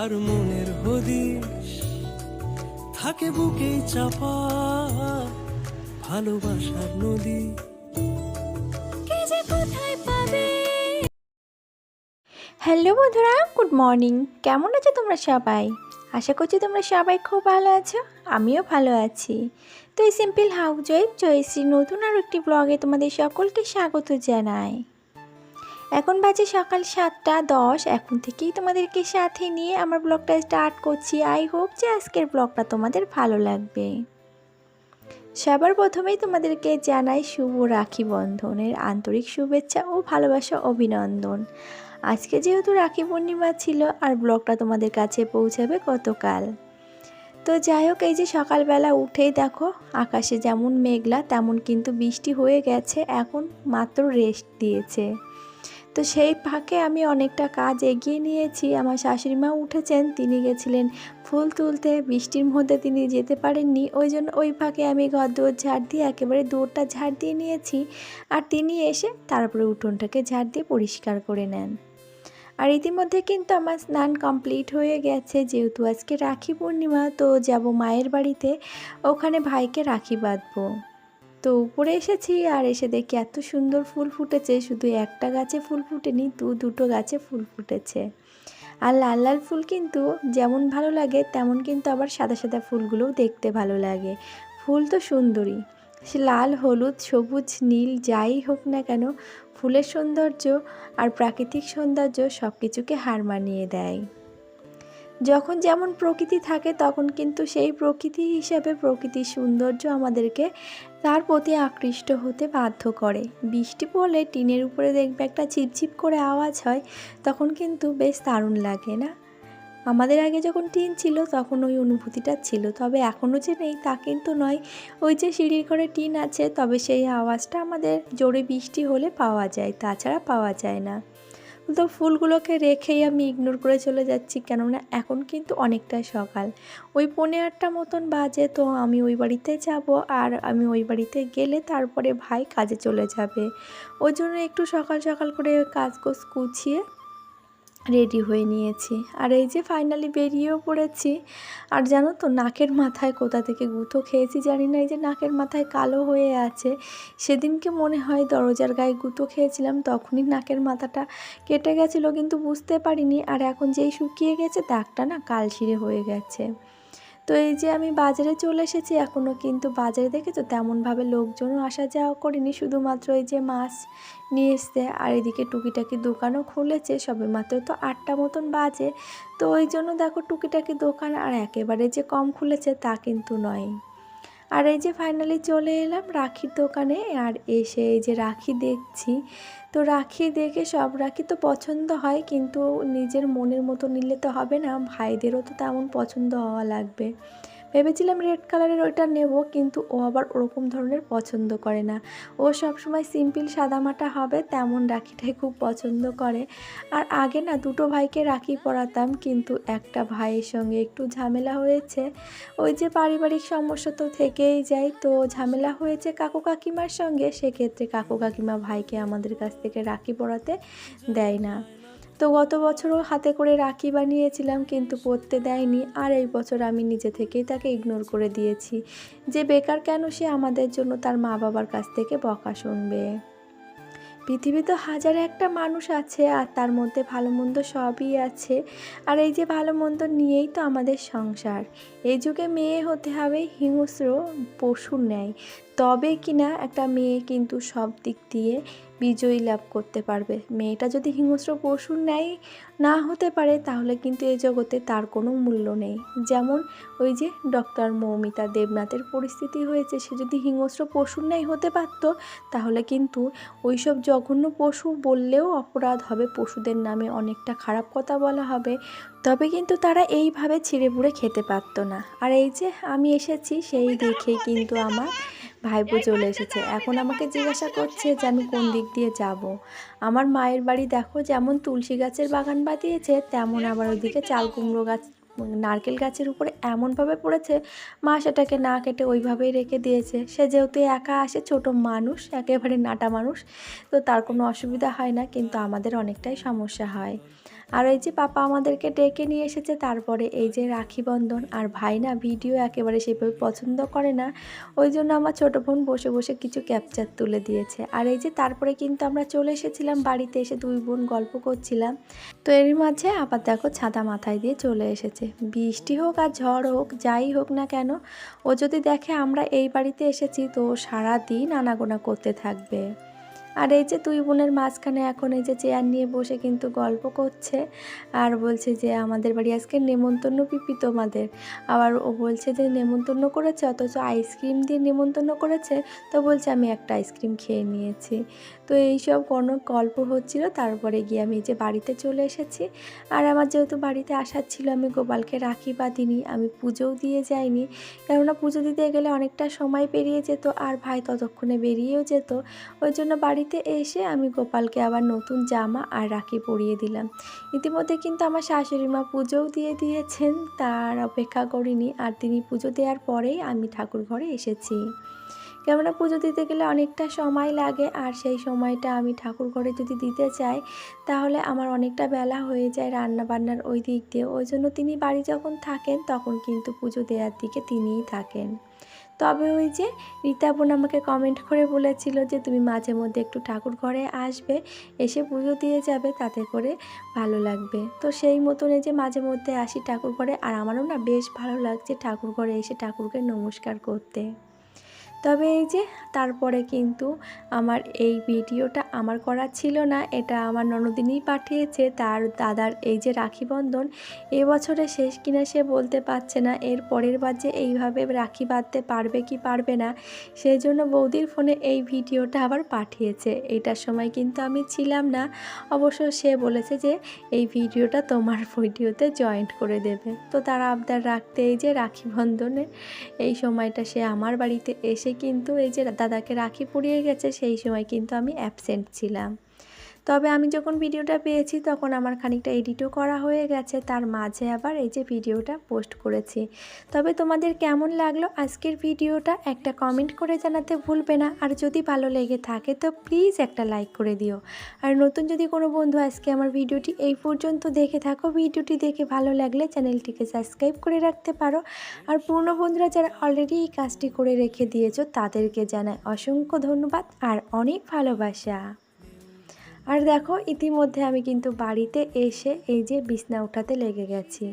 যার মনের হদিশ থাকে বুকে চাপা ভালোবাসার নদী। হ্যালো বন্ধুরা, গুড মর্নিং। কেমন আছো তোমরা সবাই? আশা করছি তোমরা সবাই খুব ভালো আছো, আমিও ভালো আছি। তো এই সিম্পল হাউস ওয়াইফ জয়শ্রী নতুন আর একটি ব্লগে তোমাদের সকলকে স্বাগত জানাই। এখন বাজে সকাল সাতটা দশ। এখন থেকেই তোমাদেরকে সাথে নিয়ে আমার ব্লগটা স্টার্ট করছি। আই হোপ যে আজকের ব্লগটা তোমাদের ভালো লাগবে। সবার প্রথমেই তোমাদেরকে জানাই শুভ রাখি বন্ধনের আন্তরিক শুভেচ্ছা ও ভালোবাসা অভিনন্দন। আজকে যেহেতু রাখি পূর্ণিমা ছিল, আর ব্লগটা তোমাদের কাছে পৌঁছাবে গতকাল তো যাই হোক, এই যে সকালবেলা উঠেই দেখো, আকাশে যেমন মেঘলা, তেমন কিন্তু বৃষ্টি হয়ে গেছে। এখন মাত্র রেস্ট দিয়েছে। তো সেই ফাঁকে আমি অনেকটা কাজ এগিয়ে নিয়েছি। আমার শাশুড়ি মা উঠেছেন, তিনি গেছিলেন ফুল তুলতে, বৃষ্টির মধ্যে তিনি যেতে পারেননি। ওই জন্য ওই ফাঁকে আমি ঘর দুয়ার ঝাড় দিয়ে একেবারে দৌড়টা ঝাড় দিয়ে নিয়েছি আর তিনি এসে তারপরে উঠোনটাকে ঝাড় দিয়ে পরিষ্কার করে নেন। আর ইতিমধ্যে কিন্তু আমার স্নান কমপ্লিট হয়ে গেছে। যেহেতু আজকে রাখি পূর্ণিমা, তো যাব মায়ের বাড়িতে। ওখানে ভাইকে রাখি বাঁধবো। তো উপরে এসেছি আর এসে দেখি এত সুন্দর ফুল ফুটেছে। শুধু একটা গাছে ফুল ফুটেনি, দু, দুটো গাছে ফুল ফুটেছে। আর লাল লাল ফুল কিন্তু যেমন ভালো লাগে, তেমন কিন্তু আবার সাদা সাদা ফুলগুলোও দেখতে ভালো লাগে। ফুল তো সুন্দরী সে লাল, হলুদ, সবুজ, নীল, যাই হোক না কেন, ফুলের সৌন্দর্য আর প্রাকৃতিক সৌন্দর্য সব কিছুকে হার মানিয়ে দেয়। যখন যেমন প্রকৃতি থাকে, তখন কিন্তু সেই প্রকৃতি হিসাবে প্রকৃতির সৌন্দর্য আমাদেরকে তার প্রতি আকৃষ্ট হতে বাধ্য করে। বৃষ্টি পড়লে টিনের উপরে দেখবে একটা ঝিপঝিপ করে আওয়াজ হয়, তখন কিন্তু বেশ দারুণ লাগে না? আমাদের আগে যখন টিন ছিল, তখন ওই অনুভূতিটা ছিল, তবে এখনও যে নেই তা কিন্তু নয়। ওই যে সিঁড়ির ঘরে টিন আছে, তবে সেই আওয়াজটা আমাদের জোরে বৃষ্টি হলে পাওয়া যায়, তাছাড়া পাওয়া যায় না। তো ফুলগুলোকে রেখেই আমি ইগনোর করে চলে যাচ্ছি, কেননা এখন কিন্তু অনেকটাই সকাল। ওই পনে আটটা মতন বাজে, তো আমি ওই বাড়িতে যাব আর আমি ওই বাড়িতে গেলে তারপরে ভাই কাজে চলে যাবে। ওই জন্য একটু সকাল সকাল করে কাজ গুছিয়ে রেডি হয়ে নিয়েছি। আর এই যে ফাইনালি বেরিয়েও পড়েছি। আর জানো তো, নাকের মাথায় কোথা থেকে গুঁতো খেয়েছি জানি না, এই যে নাকের মাথায় কালো হয়ে আছে। সেদিনকে মনে হয় দরজার গায়ে গুঁতো খেয়েছিলাম, তখনই নাকের মাথাটা কেটে গেছিল, কিন্তু বুঝতে পারিনি। আর এখন যেই শুকিয়ে গেছে, দাগটা না কালশিরে হয়ে গেছে। তো এই যে আমি বাজারে চলে এসেছি এখনও কিন্তু বাজারে দেখে তো তেমনভাবে লোকজনও আসা যাওয়া করিনি। শুধুমাত্র এই যে মাছ নিয়ে এসছে, আর এদিকে টুকিটাকি দোকানও খুলেছে সবে মাত্র তো আটটা মতন বাজে। তো ওই জন্য দেখো টুকিটাকি দোকান আর একেবারে যে কম খুলেছে তা কিন্তু নয়। আর এই যে ফাইনালি চলে এলাম রাখির দোকানে আর এসে এই যে রাখি দেখছি। তো রাখি দেখে সব রাখি তো পছন্দ হয় কিন্তু নিজের মনের মতো নিলে তো হবে না, ভাইদেরও তো তেমন পছন্দ হওয়া লাগবে। ভেবেছিলাম রেড কালারের ওইটা নেব, কিন্তু ও আবার ওরকম ধরনের পছন্দ করে না। ও সবসময় সিম্পল সাদামাটা হবে, তেমন রাখিটাই খুব পছন্দ করে। আর আগে না দুটো ভাইকে রাখি পরাতাম, কিন্তু একটা ভাইয়ের সঙ্গে একটু ঝামেলা হয়েছে। ওই যে পারিবারিক সমস্যা তো থেকেই যায়, তো ঝামেলা হয়েছে কাকু কাকিমার সঙ্গে, সেক্ষেত্রে কাকু কাকিমা ভাইকে আমাদের কাছ থেকে রাখি পরাতে দেয় না। তো গত বছরও হাতে করে রাখি বানিয়েছিলাম, কিন্তু পরতে দেয়নি। আর এই বছর আমি নিজে থেকেই তাকে ইগনোর করে দিয়েছি। যে বেকার কেন সে আমাদের জন্য তার মা বাবার কাছ থেকে বকা শুনবে? পৃথিবীতে হাজার একটা মানুষ আছে, আর তার মধ্যে ভালো মন্দ সবই আছে। আর এই যে ভালো মন্দ নিয়েই তো আমাদের সংসার। এই যুগে মেয়ে হতে হবে, হিংস্র পশুর ন্যায়। তবে কিনা একটা মেয়ে কিন্তু সব দিক দিয়ে বিজয়ী লাভ করতে পারবে। মেয়েটা যদি হিংস্র পশুর ন্যায় না হতে পারে, তাহলে কিন্তু এই জগতে তার কোনো মূল্য নেই। যেমন ওই যে ডক্টর মৌমিতা দেবনাথের পরিস্থিতি হয়েছে, সে যদি হিংস্র পশুর ন্যায় হতে পারত, তাহলে কিন্তু ওইসব জঘন্য পশু বললেও অপরাধ হবে। পশুদের নামে অনেকটা খারাপ কথা বলা হবে। তবে কিন্তু তারা এইভাবে ছিঁড়ে বুড়ে খেতে পারতো না। আর এই যে আমি এসেছি, সেই দেখেই কিন্তু আমার ভাইপো চলে এসেছে। এখন আমাকে জিজ্ঞাসা করছে যে আমি কোন দিক দিয়ে যাব। আমার মায়ের বাড়ি দেখো, যেমন তুলসী গাছের বাগান বাঁধিয়েছে, তেমন আবার ওইদিকে চাল কুমড়ো গাছ, নারকেল গাছের উপরে এমনভাবে পড়েছে, মা সেটাকে না কেটে ওইভাবেই রেখে দিয়েছে। সে যেহেতু একা আসে, ছোট মানুষ, একেবারে নাটা মানুষ, তো তার কোনো অসুবিধা হয় না, কিন্তু আমাদের অনেকটাই সমস্যা হয়। আর এই যে পাপা আমাদেরকে ডেকে নিয়ে এসেছে, তারপরে এই যে রাখি বন্ধন আর ভাই না ভিডিও একেবারে সেভাবে পছন্দ করে না, ওই জন্য আমার ছোটো বোন বসে বসে কিছু ক্যাপচার তুলে দিয়েছে। আর এই যে তারপরে কিন্তু আমরা চলে এসেছিলাম বাড়িতে এসে দুই বোন গল্প করছিলাম। তো এর মাঝে আবার দেখো ছাতা মাথায় দিয়ে চলে এসেছে। বৃষ্টি হোক আর ঝড় হোক, যাই হোক না কেন, ও যদি দেখে আমরা এই বাড়িতে এসেছি তো সারা দিন আনাগোনা করতে থাকবে। আর এই যে দুই বোনের মাঝখানে এখন এই যে চেয়ার নিয়ে বসে কিন্তু গল্প করছে। আর বলছে যে, আমাদের বাড়ি আজকে নেমন্তন্ন পিপি তোমাদের। আবার ও বলছে যে, নেমন্তন্ন করেছে, অথচ আইসক্রিম দিয়ে নেমন্তন্ন করেছে। তো বলছে, আমি একটা আইসক্রিম খেয়ে নিয়েছি। তো এইসব কোনো গল্প হচ্ছিল। তারপরে গিয়ে আমি এই যে বাড়িতে চলে এসেছি। আর আমার যেহেতু বাড়িতে আসার ছিল, আমি গোপালকে রাখি বাঁধিনি আমি পুজোও দিয়ে যাইনি। কেননা পুজো দিতে গেলে অনেকটা সময় পেরিয়ে যেত, আর ভাই ততক্ষণে বেরিয়েও যেত। ওই জন্য বাড়িতে এসে আমি গোপালকে আবার নতুন জামা আর রাখি পরিয়ে দিলাম। ইতিমধ্যে কিন্তু আমার শাশুড়ি মা পুজোও দিয়ে দিয়েছেন, তার অপেক্ষা করিনি আর তিনি পুজো দেওয়ার পরেই আমি ঠাকুর ঘরে এসেছি। কেননা পুজো দিতে গেলে অনেকটা সময় লাগে আর সেই সময়টা আমি ঠাকুর ঘরে যদি দিতে চাই, তাহলে আমার অনেকটা বেলা হয়ে যায় রান্না বান্নার ওই দিক দিয়ে। ওই জন্য তিনি বাড়ি যখন থাকেন, তখন কিন্তু পুজো দেওয়ার দিকে তিনিই থাকেন। তবে ওই যে রীতা বোন আমাকে কমেন্ট করে বলেছিল যে তুমি মাঝে মধ্যে একটু ঠাকুর ঘরে আসবে, এসে পুজো দিয়ে যাবে, তাতে করে ভালো লাগবে। তো সেই মতন এই যে মাঝে মধ্যে আসি ঠাকুর ঘরে, আর আমারও না বেশ ভালো লাগছে ঠাকুর ঘরে এসে ঠাকুরকে নমস্কার করতে। তবে এই যে তারপরে কিন্তু আমার এই ভিডিওটা আমার করা ছিল না, এটা আমার ননদিনই পাঠিয়েছে, তার দাদার এই যে রাখি বন্ধন এবছরে শেষ কিনা সে বলতে পারছে না, এর পরের বার যে এইভাবে রাখি বাঁধতে পারবে কি পারবে না সেই জন্য বৌদির ফোনে এই ভিডিওটা আবার পাঠিয়েছে। এটার সময় কিন্তু আমি ছিলাম না, অবশ্য সে বলেছে যে এই ভিডিওটা তোমার ভিডিওতে জয়েন্ট করে দেবে। তো তারা আবদার রাখতে এই যে রাখি বন্ধনে এই সময়টা সে আমার বাড়িতে এসে কিন্তু এই যে দাদাকে রাখি পরিয়ে গেছে, সেই সময় কিন্তু আমি অ্যাবসেন্ট ছিলাম তবে আমি যখন ভিডিওটা পেয়েছি তখন আমার খানিকটা এডিটও করা হয়ে গেছে। তার মাঝে আবার এই যে ভিডিওটা পোস্ট করেছি। তবে তোমাদের কেমন লাগল আজকের ভিডিওটা একটা কমেন্ট করে জানাতে ভুলবে না। আর যদি ভালো লেগে থাকে তো প্লিজ একটা লাইক করে দিও। আর নতুন যদি কোনো বন্ধু আজকে আমার ভিডিওটি এই পর্যন্ত দেখে থাকো, ভিডিওটি দেখে ভালো লাগলে চ্যানেলটিকে সাবস্ক্রাইব করে রাখতে পারো। আর পুরনো বন্ধুরা যারা অলরেডি এই কাজটি করে রেখে দিয়েছ তাদেরকে জানাই অসংখ্য ধন্যবাদ আর অনেক ভালোবাসা। আর দেখো ইতিমধ্যে আমি কিন্তু বাড়িতে এসে এই যে বিছনা উঠাতে লেগে গেছি।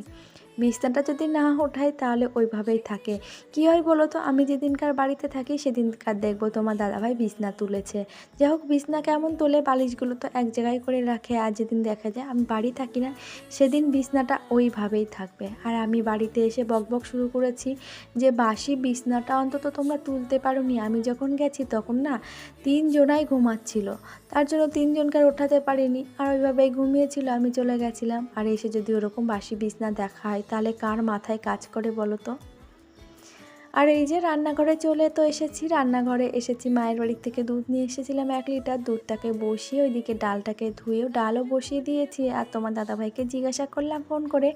বিছনাটা যদি না ওঠাই তাহলে ওইভাবেই থাকে। কি হয় বলো তো? আমি যেদিনকার বাড়িতে থাকি সেদিনকার দেখব তোমার দাদাভাই বিছনা তুলেছে। যাই হোক, বিছনা কেমন তোলে বালিশগুলো তো এক জায়গায় করে রাখে। আর যেদিন দেখা যায় আমি বাড়ি থাকি না, সেদিন বিছনাটা ওইভাবেই থাকবে। আর আমি বাড়িতে এসে বকবক শুরু করেছি যে, বাসি, বিছনাটা অন্তত তোমরা তুলতে পারো নি আমি যখন গেছি তখন না তিনজনাই ঘুমাচ্ছিল। তার জন্য তিনজনকে ওঠাতে পারিনি। আর ওইভাবেই ঘুমিয়েছিল, আমি চলে গেছিলাম। আর এসে যদি ওরকম বাসি, বিছনা দেখা তাহলে কার মাথায় কাজ করে বলো তো? আর এই যে রান্নাঘরে চলে তো এসেছি, রান্নাঘরে এসেছি, মায়ের বাড়ির থেকে দুধ নিয়ে এসেছিলাম এক লিটার। দুধটাকে বসিয়ে ওইদিকে ডালটাকে ধুয়েও ডালও বসিয়ে দিয়েছি। আর তোমার দাদাভাইকে জিজ্ঞাসা করলাম ফোন করে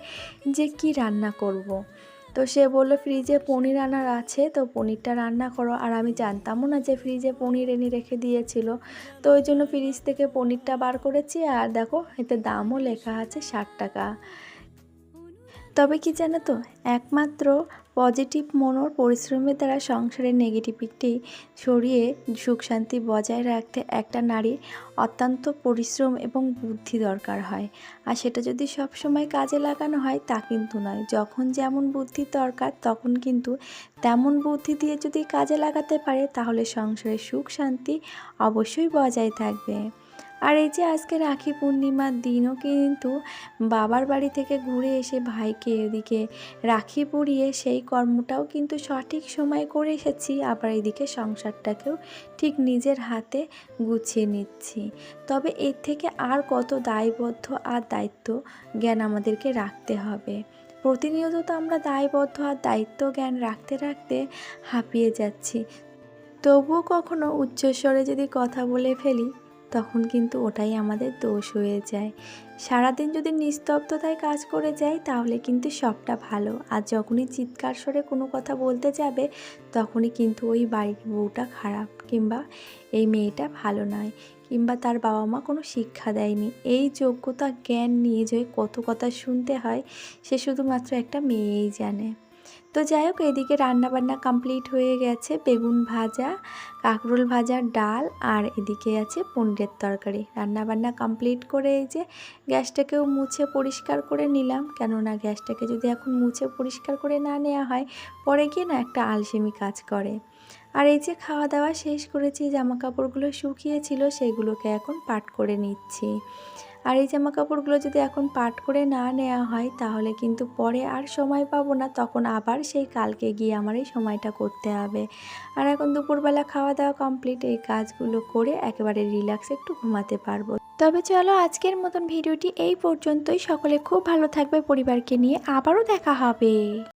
যে কি রান্না করব। তো সে বলল, ফ্রিজে পনির আনার আছে, তো পনিরটা রান্না করো। আর আমি জানতামও না যে ফ্রিজে পনির এনে রেখে দিয়েছিল। তো ওই জন্য ফ্রিজ থেকে পনিরটা বার করেছি। আর দেখো, এতে দামও লেখা আছে ষাট টাকা। তবে কি জানো তো, একমাত্র পজিটিভ মনোর পরিশ্রমের দ্বারা সংসারের নেগেটিভিটি সরিয়ে সুখ শান্তি বজায় রাখতে একটা নারীর অত্যন্ত পরিশ্রম এবং বুদ্ধি দরকার হয়। আর সেটা যদি সব সময় কাজে লাগানো হয়, তা কিন্তু নয়। যখন যেমন বুদ্ধির দরকার, তখন কিন্তু তেমন বুদ্ধি দিয়ে যদি কাজে লাগাতে পারে, তাহলে সংসারের সুখ শান্তি অবশ্যই বজায় থাকবে। আর এই যে আজকে রাখি পূর্ণিমার দিনও কিন্তু বাবার বাড়ি থেকে ঘুরে এসে ভাইকে এদিকে রাখি পরিয়ে সেই কর্মটাও কিন্তু সঠিক সময় করে এসেছি। আবার এদিকে সংসারটাকেও ঠিক নিজের হাতে গুছিয়ে নিচ্ছি। তবে এর থেকে আর কত দায়বদ্ধ আর দায়িত্ব জ্ঞান আমাদেরকে রাখতে হবে। প্রতিনিয়ত তো আমরা দায়বদ্ধ আর দায়িত্ব জ্ঞান রাখতে রাখতে হাঁপিয়ে যাচ্ছি। তবুও কখনো উচ্চস্বরে যদি কথা বলে ফেলি তখন কিন্তু ওটাই আমাদের দোষ হয়ে যায়। সারাদিন যদি নিস্তব্ধতায় কাজ করে যাই, তাহলে কিন্তু সবটা ভালো। আর যখনই চিৎকার স্বরে কোনো কথা বলতে যাবে, তখনই কিন্তু ওই বাড়ির বউটা খারাপ, কিংবা এই মেয়েটা ভালো নয়, কিংবা তার বাবা মা কোনো শিক্ষা দেয়নি। এই যোগ্যতা জ্ঞান নিয়ে যে কত কথা শুনতে হয়, সে শুধুমাত্র একটা মেয়েই জানে। তো যাই হোক, এদিকে রান্নাবান্না কমপ্লিট হয়ে গেছে। বেগুন ভাজা, কাঁকরোল ভাজা, ডাল আর এদিকে আছে পনিরের তরকারি। রান্নাবান্না কমপ্লিট করে এই যে গ্যাসটাকেও মুছে পরিষ্কার করে নিলাম। কেননা গ্যাসটাকে যদি এখন মুছে পরিষ্কার করে না নেওয়া হয়, পরে গিয়ে না একটা আলসেমি কাজ করে। আর এই যে খাওয়া দাওয়া শেষ করেছি জামা কাপড়গুলো শুকিয়েছিল, সেগুলোকে এখন পাট করে নিচ্ছি। আর এই জামা কাপড়গুলো যদি এখন পাট করে না নেওয়া হয়, তাহলে কিন্তু পরে আর সময় পাবো না। তখন আবার সেই কালকে গিয়ে আমার এই সময়টা করতে হবে। আর এখন দুপুরবেলা খাওয়া দাওয়া কমপ্লিট এই কাজগুলো করে একেবারে রিল্যাক্স একটু ঘুমাতে পারব। তবে চলো আজকের মতন ভিডিওটি এই পর্যন্তই। সকলে খুব ভালো থাকবে। পরিবারকে নিয়ে আবারও দেখা হবে।